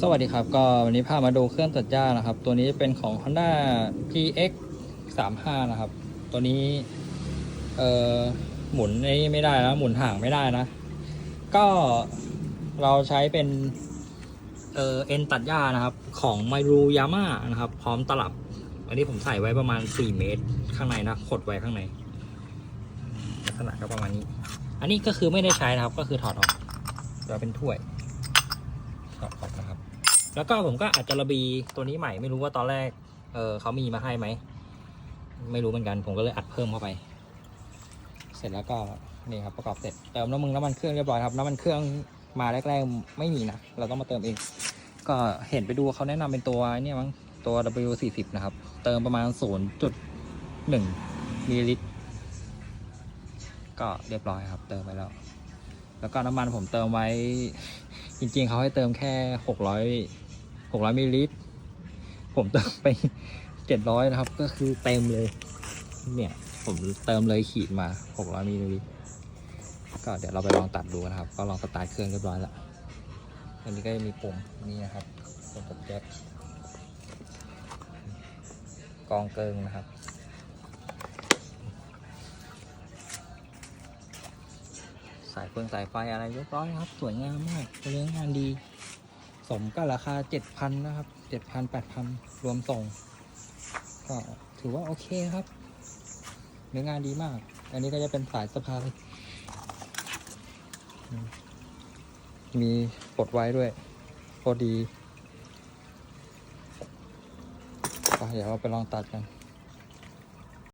สวัสดีครับก็วันนี้พามาดูเครื่องตัดหญ้านะครับ ตัวนี้เป็นของ Honda PX 35นะครับ ตัวนี้เอ่อหมุนนี่ไม่ได้นะหมุนห่างไม่ได้นะ ก็เราใช้เป็นเอ่อเอ็นตัดหญ้านะครับของไมรูยาม่านะครับ พร้อมตลับ อันนี้ผมใส่ไว้ประมาณ 4 เมตรข้างในนะขดไว้ข้างในลักษณะก็ประมาณนี้ อันนี้ก็คือไม่ได้ใช้นะครับก็คือถอดออกเดี๋ยวเป็นถ้วย ดออกนะครับ แล้วก็ผมก็อาจจะระบีตัวนี้ใหม่ไม่รู้ว่าตอนแรก เออเขามีมาให้ไหม ไม่รู้เหมือนกัน ผมก็เลยอัดเพิ่มเข้าไป เสร็จแล้วก็นี่ครับประกอบเสร็จเติมน้ำมึงน้ำมันเครื่องเรียบร้อยครับน้ำมันเครื่องมาแรกๆไม่มีนะเราต้องมาเติมเอง ก็เห็นไปดูเขาแนะนำเป็นตัวเนี่ยมั้งตัว W40 นะครับ เติมประมาณ 0.1มิลลิลิตรก็เรียบร้อยครับ เติมไปแล้ว แล้วก็น้ำมันผมเติมไว้ จริงๆเขาให้เติมแค่หกร้อยหกร้อยมิลลิลิตร ผมเติมไปเจ็ดร้อยนะครับ ก็คือเต็มเลย เนี่ย ผมเติมเลยขีดมาหกร้อยมิลลิลิตร ก็เดี๋ยวเราไปลองตัดดูนะครับ ก็ลองสตาร์ทเครื่องเรียบร้อยแล้วอันนี้ก็จะมีปุ่มนี่นะครับปุ่มกดแจ็คกองเกิงนะครับ สายเฟืองสายไฟอะไรเรียบร้อยครับ สวยงามมากเรื่องงานดี สมกับราคา7,000นะครับ7,000 8,000รวมส่ง ก็ถือว่าโอเคครับเนื้องานดีมาก อันนี้ก็จะเป็นสายสะพายมมีปลดไว้ด้วย พอดีไปเดี๋ยวเราไปลองตัดกัน